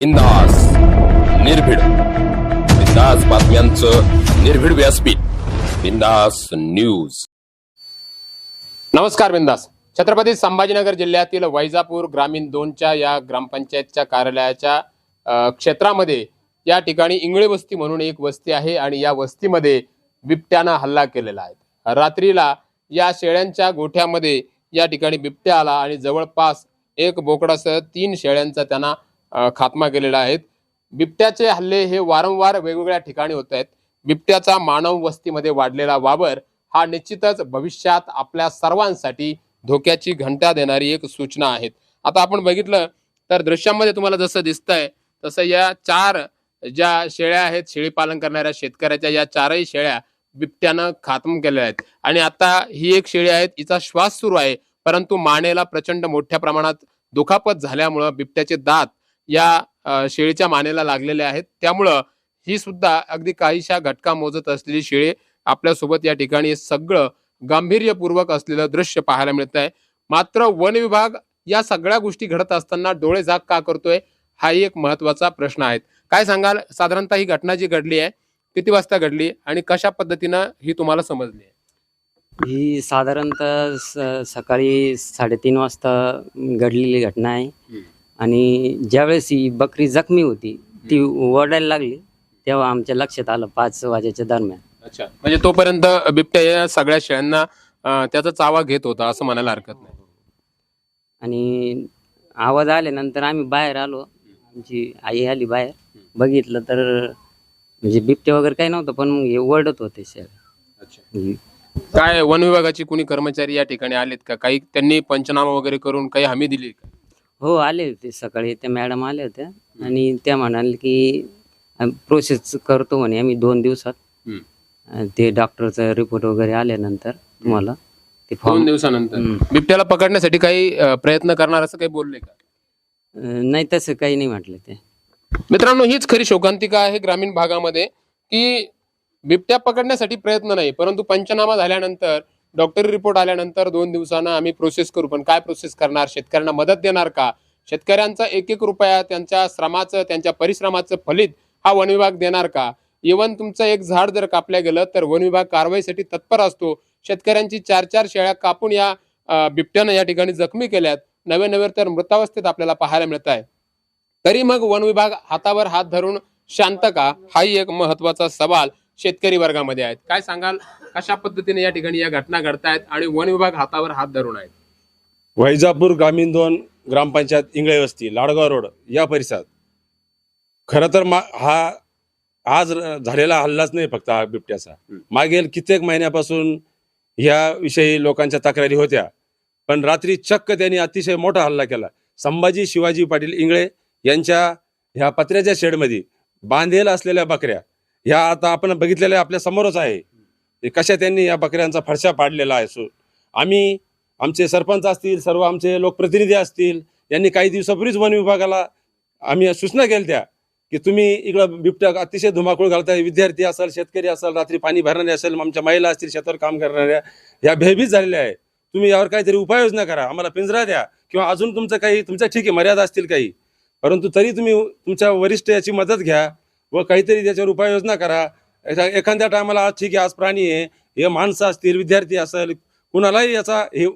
बिंदास निर्भीड. बिंदास बातम्यांचं निर्भीड व्यासपीठ. बिंदास न्यूज. नमस्कार बिंदास. छत्रपती संभाजीनगर जिल्ह्यातील वैजापूर ग्रामीण दोनच्या या ग्रामपंचायतच्या कार्यालयाच्या क्षेत्रामध्ये या ठिकाणी इंगळे वस्ती म्हणून एक वस्ती आहे आणि या वस्तीमध्ये बिबट्यानं हल्ला केलेला आहे. रात्रीला या शेळ्यांच्या गोठ्यामध्ये या ठिकाणी बिबट्या आला आणि जवळपास एक बोकडासह तीन शेळ्यांचा त्यांना खात्मा केलेला आहे बिबट्याचे हल्ले हे वारंवार वेगवेगळ्या ठिकाणी होत आहेत. बिबट्याचा मानव वस्तीमध्ये वाढलेला वावर हा निश्चितच भविष्यात आपल्या सर्वांसाठी धोक्याची घंटा देणारी एक सूचना आहेत. आता आपण बघितलं तर दृश्यामध्ये तुम्हाला जसं दिसतंय तसं या चार ज्या शेळ्या आहेत शेळी पालन करणाऱ्या शेतकऱ्याच्या या चारही शेळ्या बिबट्यानं खात्म केलेल्या आहेत. आणि आता ही एक शेळी आहे हिचा श्वास सुरू आहे. परंतु मानेला प्रचंड मोठ्या प्रमाणात दुखापत झाल्यामुळं बिबट्याचे दात या शेळीच्या मानेला लागलेले आहेत. त्यामुळं ही सुद्धा अगदी काहीशा घटका मोजत असलेली शेळी आपल्यासोबत या ठिकाणी सगळं गांभीर्यपूर्वक असलेलं दृश्य पाहायला मिळत आहे मात्र वन विभाग या सगळ्या गोष्टी घडत असताना डोळे झाक का करतोय हा एक महत्त्वाचा प्रश्न आहे. काय सांगाल? साधारणतः ही घटना जी घडली आहे किती वाजता घडली आणि कशा पद्धतीनं ही तुम्हाला समजली आहे? ही साधारणतः सकाळी साडेतीन वाजता घडलेली घटना आहे. आणि ज्यावेळेस ही बकरी जखमी होती ती ओरडायला लागली तेव्हा आमच्या लक्षात आलं पाच वाजेच्या दरम्यान. अच्छा. म्हणजे तोपर्यंत बिबट्या या सगळ्या शेळ्यांना अं, त्याचा चावा घेत होता असं म्हणायला हरकत नाही. आणि आवाज आल्यानंतर आम्ही बाहेर आलो. आमची आई आली बाहेर. बघितलं तर म्हणजे बिबटे वगैरे काही नव्हतं पण मग हे ओरडत होते शेर अच्छा. काय वन विभागाची कुणी कर्मचारी या ठिकाणी आलेत का? काही त्यांनी पंचनामा वगैरे करून काही हमी दिली का? हो आले होते सकाळी. त्या मॅडम आल्या होत्या आणि त्या म्हणाले की प्रोसेस करतो म्हणे आम्ही दोन दिवसात. अं, ते डॉक्टरचा रिपोर्ट वगैरे आल्यानंतर तुम्हाला ते दोन फॉर्म दिवसानंतर. बिबट्याला पकडण्यासाठी काही अं, प्रयत्न करणार असं काही बोलले का? नाही तसं काही नाही म्हटलं ते. मित्रांनो हीच खरी शोकांतिका आहे ग्रामीण भागामध्ये की बिबट्या पकडण्यासाठी प्रयत्न नाही परंतु पंचनामा झाल्यानंतर डॉक्टरी रिपोर्ट आल्यानंतर दोन दिवसानं आम्ही प्रोसेस करू पण काय प्रोसेस करणार? शेतकऱ्यांना मदत देणार का? शेतकऱ्यांचा एक एक रुपया त्यांच्या श्रमाचं त्यांच्या परिश्रमाचं फलित हा वन विभाग देणार का? इवन तुमचं एक झाड जर कापल्या गेलं तर वन विभाग कारवाईसाठी तत्पर असतो. शेतकऱ्यांची चार चार शेळ्या कापून या बिबट्यानं या ठिकाणी जखमी केल्यात. नवे नवे तर मृतावस्थेत आपल्याला पाहायला मिळत आहे तरी मग वन विभाग हातावर हात धरून शांत का? हाही एक महत्त्वाचा सवाल. शेतकरी वर्गामध्ये आहेत. काय सांगाल? कशा पद्धतीने या ठिकाणी या घटना घडतायत आणि वन विभाग हातावर हात धरून आहेत? वैजापूर ग्रामीण दोन ग्रामपंचायत इंगळे वस्ती लाडगाव रोड या परिसरात. खरं तर मा हा आज झालेला हल्लाच नाही फक्त हा बिबट्याचा. मागील कित्येक महिन्यापासून या विषयी लोकांच्या तक्रारी होत्या. पण रात्री चक्क त्यांनी अतिशय मोठा हल्ला केला. संभाजी शिवाजी पाटील इंगळे यांच्या ह्या पत्र्याच्या शेडमध्ये बांधेल असलेल्या बकऱ्या ह्या आता आपण बघितलेल्या आपल्या समोरच आहे. कशा त्यांनी या बकऱ्यांचा फडशा पाडलेला आहे सो आम्ही आमचे सरपंच असतील सर्व आमचे लोकप्रतिनिधी असतील यांनी काही दिवसापूर्वीच वन विभागाला आम्ही सूचना केल्या त्या की तुम्ही इकडं बिबट्या अतिशय धुमाकूळ घालताय विद्यार्थी असेल शेतकरी असेल रात्री पाणी भरणारे असेल आमच्या महिला असतील शेतावर काम करणाऱ्या या भयभीत झालेल्या आहे तुम्ही यावर काहीतरी उपाययोजना करा आम्हाला पिंजरा द्या किंवा अजून तुमचं काही तुमच्या ठीक आहे मर्यादा असतील काही. परंतु तरी तुम्ही तुमच्या वरिष्ठ याची मदत घ्या. व काहीतरी त्याच्यावर उपाययोजना करा. एखाद्या टायमाला आज ठीक आहे आज प्राणी आहे. हे माणसं असतील विद्यार्थी असेल कुणालाही याचा हे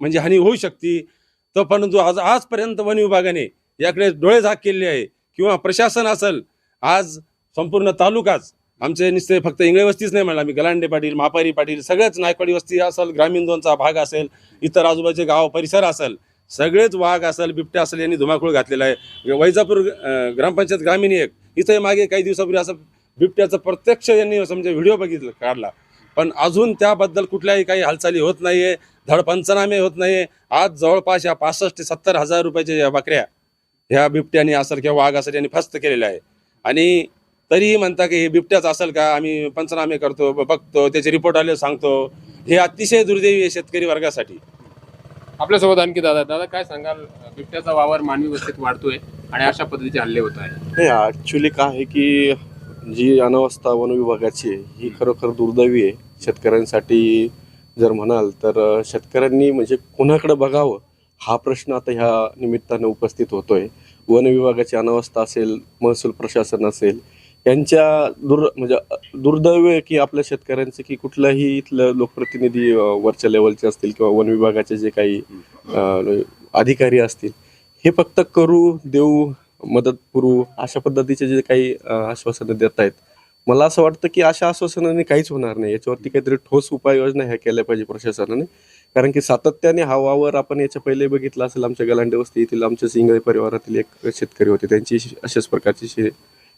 म्हणजे हानी होऊ शकते. तर परंतु आज आजपर्यंत वन विभागाने याकडे डोळे झाक केले आहे. किंवा प्रशासन असेल आज संपूर्ण तालुकाच आमचे निश्चय फक्त इंगळे वस्तीच नाही म्हणलं आम्ही गलांडे पाटील मापारी पाटील सगळ्याच नायकवाडी वस्ती असेल ग्रामीण झोनचा भाग असेल इतर आजूबाजूचे गाव परिसर असेल सगळेच वाघ असेल बिबट्या असेल यांनी धुमाकूळ घातलेला आहे. म्हणजे वैजापूर ग्रामपंचायत ग्रामीण एक इथं मागे काही दिवसापूर्वी असं बिबट्याचं प्रत्यक्ष यांनी समजा व्हिडिओ बघितलं काढला. पण अजून त्याबद्दल कुठल्याही काही हालचाली होत नाहीये धड पंचनामे होत नाहीये. आज जवळपास या पासष्ट ते सत्तर हजार रुपयाच्या या बकऱ्या ह्या बिबट्याने असेल किंवा वाघ असेल यांनी फस्त केलेल्या आहे. आणि तरीही म्हणता की हे बिबट्याच असेल का आम्ही पंचनामे करतो बघतो त्याचे रिपोर्ट आले सांगतो. हे अतिशय दुर्दैवी आहे शेतकरी वर्गासाठी. आपल्यासोबत आणखी दादा दादा काय सांगाल? बिबट्याचा वावर मानवी वस्तीत वाढतोय आणि अशा पद्धतीचे हल्ले होत आहे नाही ॲक्च्युली काय आहे की जी अनावस्था वन विभागाची आहे ही खरोखर दुर्दैवी आहे. शेतकऱ्यांसाठी जर म्हणाल तर शेतकऱ्यांनी म्हणजे कोणाकडे बघावं हा प्रश्न आता ह्या निमित्ताने उपस्थित होतोय. वन विभागाची अनावस्था असेल महसूल प्रशासन असेल यांच्या दुर् म्हणजे दुर्दैव आहे की आपल्या शेतकऱ्यांचं की कुठलाही इथलं लोकप्रतिनिधी वरच्या लेवलचे असतील किंवा वन विभागाचे जे काही अधिकारी असतील हे फक्त करू देऊ मदत करू अशा पद्धतीचे जे काही आश्वासनं देत आहेत. मला असं वाटतं की अशा आश्वासनाने काहीच होणार नाही. याच्यावरती काहीतरी ठोस उपाययोजना ह्या केल्या पाहिजे प्रशासनाने. कारण की सातत्याने हा वावर आपण याच्या पहिले बघितला असेल आमच्या गलांडे वस्ती येथील आमच्या सिंगळे परिवारातील एक शेतकरी होते. त्यांची अशाच प्रकारची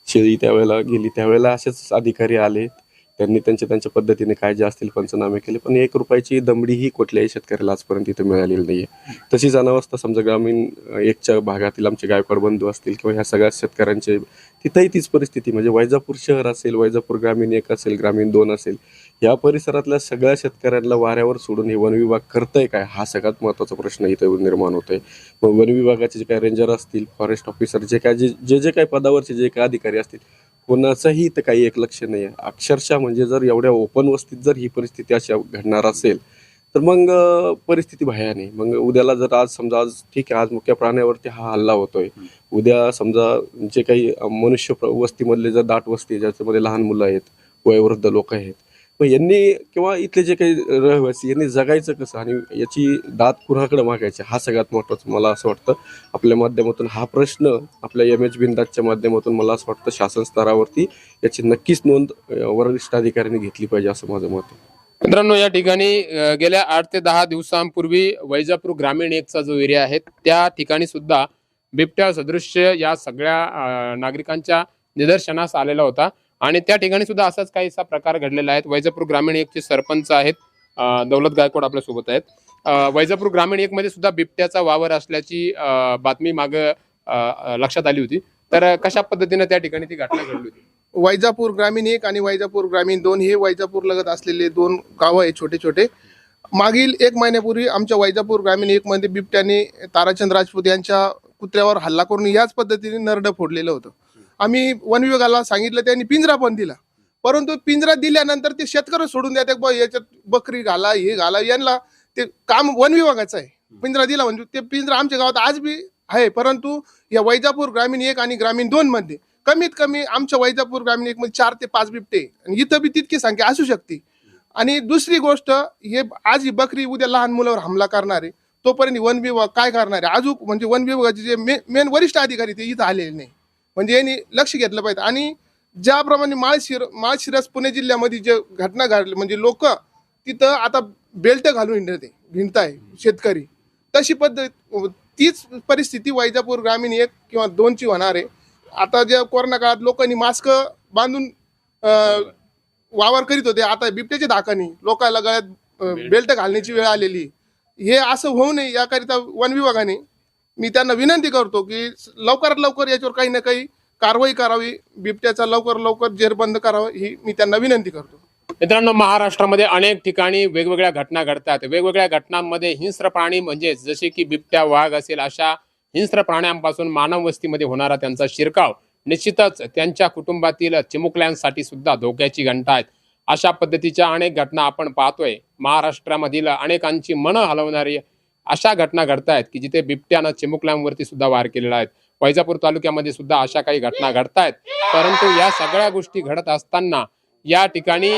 शेळी त्यावेळेला गेली. त्यावेळेला असेच अधिकारी आले. त्यांनी त्यांच्या त्यांच्या पद्धतीने काय जे असतील पंचनामे केले. पण एक रुपयाची दमडीही कुठल्याही शेतकऱ्याला आजपर्यंत इथे मिळालेली नाही आहे तशीच अनावस्था समजा ग्रामीण एकच्या भागातील आमचे गायकवाड बंधू असतील किंवा ह्या सगळ्या शेतकऱ्यांचे तिथंही तीच परिस्थिती. म्हणजे वैजापूर शहर असेल वैजापूर ग्रामीण एक असेल ग्रामीण दोन असेल या परिसरातल्या सगळ्या शेतकऱ्यांना वाऱ्यावर सोडून हे वन विभाग करतंय काय? हा सगळ्यात महत्त्वाचा प्रश्न इथं निर्माण होतोय. मग वन विभागाचे जे काय रेंजर असतील फॉरेस्ट ऑफिसर जे काय जे जे जे काही पदावरचे जे काही अधिकारी असतील कोणाचंही इथं काही एक लक्ष नाही आहे अक्षरशः म्हणजे जर एवढ्या ओपन वस्तीत जर ही परिस्थिती अशी घडणार असेल तर मग परिस्थिती भयान आहे. मग उद्याला जर आज समजा आज ठीक आहे आज मुख्य प्राण्यावरती हा हल्ला होतोय. उद्या समजा जे काही मनुष्य प्र- वस्तीमधले जर दाट वस्ती आहे, ज्याच्यामध्ये लहान मुलं आहेत वयोवृद्ध लोक आहेत पण यांनी किंवा इथले जे काही रहिवासी यांनी जगायचं कसं आणि याची दात कुणाकडे मागायची हा सगळ्यात महत्त्वाचा मला असं वाटतं. आपल्या माध्यमातून हा प्रश्न आपल्या एम एच बिंदाच्या माध्यमातून मला असं वाटतं शासन स्तरावरती याची नक्कीच नोंद वरिष्ठ अधिकाऱ्यांनी घेतली पाहिजे असं माझं मत आहे. मित्रांनो या ठिकाणी गेल्या आठ ते दहा दिवसांपूर्वी वैजापूर ग्रामीण एकचा जो एरिया आहे त्या ठिकाणी सुद्धा बिबट्या सदृश्य या सगळ्या नागरिकांच्या निदर्शनास आलेला होता. आणि त्या ठिकाणी सुद्धा असाच काहीसा प्रकार घडलेला आहे वैजापूर ग्रामीण एकचे सरपंच आहेत दौलत गायकवाड आपल्यासोबत आहेत. वैजापूर ग्रामीण एक मध्ये सुद्धा बिबट्याचा वावर असल्याची बातमी माग लक्षात आली होती. तर कशा पद्धतीने त्या ठिकाणी ती घटना घडली होती? वैजापूर ग्रामीण एक आणि वैजापूर ग्रामीण दोन हे वैजापूर लगत असलेले दोन गावं आहेत छोटे छोटे. मागील एक महिन्यापूर्वी आमच्या वैजापूर ग्रामीण एक मध्ये बिबट्याने ताराचंद राजपूत यांच्या कुत्र्यावर हल्ला करून याच पद्धतीने नरडं फोडलेलं होतं. आम्ही वन विभागाला सांगितलं त्यांनी पिंजरा पण दिला. परंतु पिंजरा दिल्यानंतर ते शेतकरी सोडून द्या बा याच्यात बकरी घाला हे घाला. यांना ते काम वन विभागाचं आहे. पिंजरा दिला म्हणजे ते पिंजरा आमच्या गावात आज बी आहे परंतु या वैजापूर ग्रामीण एक आणि ग्रामीण दोन मध्ये. कमीत कमी आमच्या वैजापूर ग्रामीण एक मध्ये चार ते पाच बिबटे आणि इथं बी तितकी संख्या असू शकते. आणि दुसरी गोष्ट हे आज ही बकरी उद्या लहान मुलावर हमला करणार आहे तोपर्यंत वन विभाग काय करणार आहे? अजून म्हणजे वन विभागाचे जे मे मेन वरिष्ठ अधिकारी ते इथं आलेले नाही म्हणजे यांनी लक्ष घेतलं पाहिजे. आणि ज्याप्रमाणे माळशिर माळशिरस पुणे जिल्ह्यामध्ये जे घटना घडली म्हणजे लोक तिथं आता बेल्ट घालून हिंडते हिंडताय शेतकरी. तशी पद्धत तीच परिस्थिती वैजापूर ग्रामीण एक किंवा दोनची होणार आहे. आता ज्या कोरोना काळात लोकांनी मास्क बांधून वावर करीत होते आता बिबट्याच्या धाकानी लोकांना गळ्यात बेल्ट घालण्याची वेळ आलेली. हे असं होऊ नये याकरिता वन विभागाने मी त्यांना विनंती करतो की लवकरात लवकर याच्यावर काही ना काही कारवाई करावी बिबट्याचा लवकर लवकर जेरबंद करावं ही मी त्यांना विनंती करतो. मित्रांनो महाराष्ट्रामध्ये अनेक ठिकाणी वेगवेगळ्या घटना घडतात. वेगवेगळ्या घटनांमध्ये हिंस्र प्राणी म्हणजे जसे की बिबट्या वाघ असेल अशा हिंस्र प्राण्यांपासून मानव वस्तीमध्ये होणारा त्यांचा शिरकाव. निश्चितच त्यांच्या कुटुंबातील चिमुकल्यांसाठी सुद्धा धोक्याची घंटा आहेत. अशा पद्धतीच्या अनेक घटना आपण पाहतोय. महाराष्ट्रामधील अनेकांची मनं हलवणारी अशा घटना घडतायत की जिथे बिबट्यानं चिमुकल्यांवरती सुद्धा वार केलेला आहे. वैजापूर तालुक्यामध्ये सुद्धा अशा काही घटना घडतायत. परंतु या सगळ्या गोष्टी घडत असताना या ठिकाणी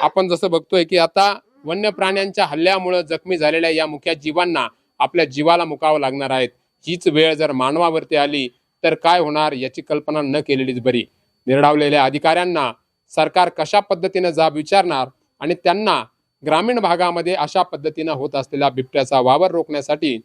आपण जसं बघतोय की आता वन्य प्राण्यांच्या हल्ल्यामुळे जखमी झालेल्या या मुख्या जीवांना आपल्या जीवाला मुकावं लागणार आहेत. हीच वेळ जर मानवावरती आली तर काय होणार याची कल्पना न केलेलीच बरी. निर्डावलेल्या अधिकाऱ्यांना सरकार कशा पद्धतीनं जाब विचारणार आणि त्यांना ग्रामीण भागामध्ये अशा पद्धतीनं होत असलेल्या बिबट्याचा वावर रोखण्यासाठी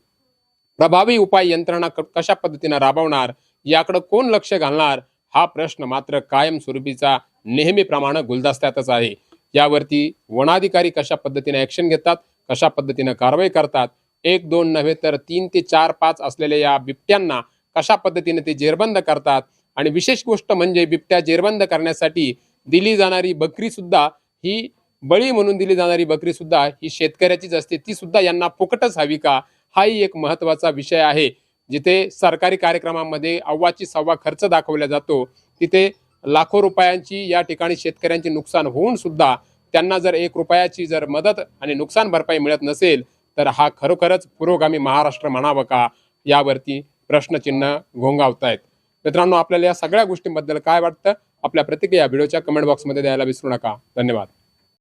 प्रभावी उपाय यंत्रणा कशा पद्धतीनं राबवणार याकडे कोण लक्ष घालणार हा प्रश्न मात्र कायमस्वरूपीचा नेहमीप्रमाणे गुलदस्त्यातच आहे. यावरती वनाधिकारी कशा पद्धतीने ऍक्शन घेतात कशा पद्धतीने कारवाई करतात एक दोन नव्हे तर तीन ते चार पाच असलेल्या या बिबट्यांना कशा पद्धतीने ते जेरबंद करतात आणि विशेष गोष्ट म्हणजे बिबट्या जेरबंद करण्यासाठी दिली जाणारी बकरी सुद्धा ही बळी म्हणून दिली जाणारी बकरी सुद्धा ही शेतकऱ्याचीच असते. ती सुद्धा यांना फुकटच हवी का? हाही एक महत्त्वाचा विषय आहे. जिथे सरकारी कार्यक्रमामध्ये अव्वाची सव्वा खर्च दाखवला जातो तिथे लाखो रुपयांची या ठिकाणी शेतकऱ्यांचे नुकसान होऊन सुद्धा त्यांना जर एक रुपयाची जर मदत आणि नुकसान भरपाई मिळत नसेल तर हा खरोखरच पुरोगामी महाराष्ट्र म्हणावं का? यावरती प्रश्नचिन्ह घोंगावत आहेत मित्रांनो आपल्याला या सगळ्या गोष्टींबद्दल काय वाटतं? आपल्या प्रतिक्रिया व्हिडिओच्या कमेंट बॉक्समध्ये द्यायला विसरू नका. धन्यवाद.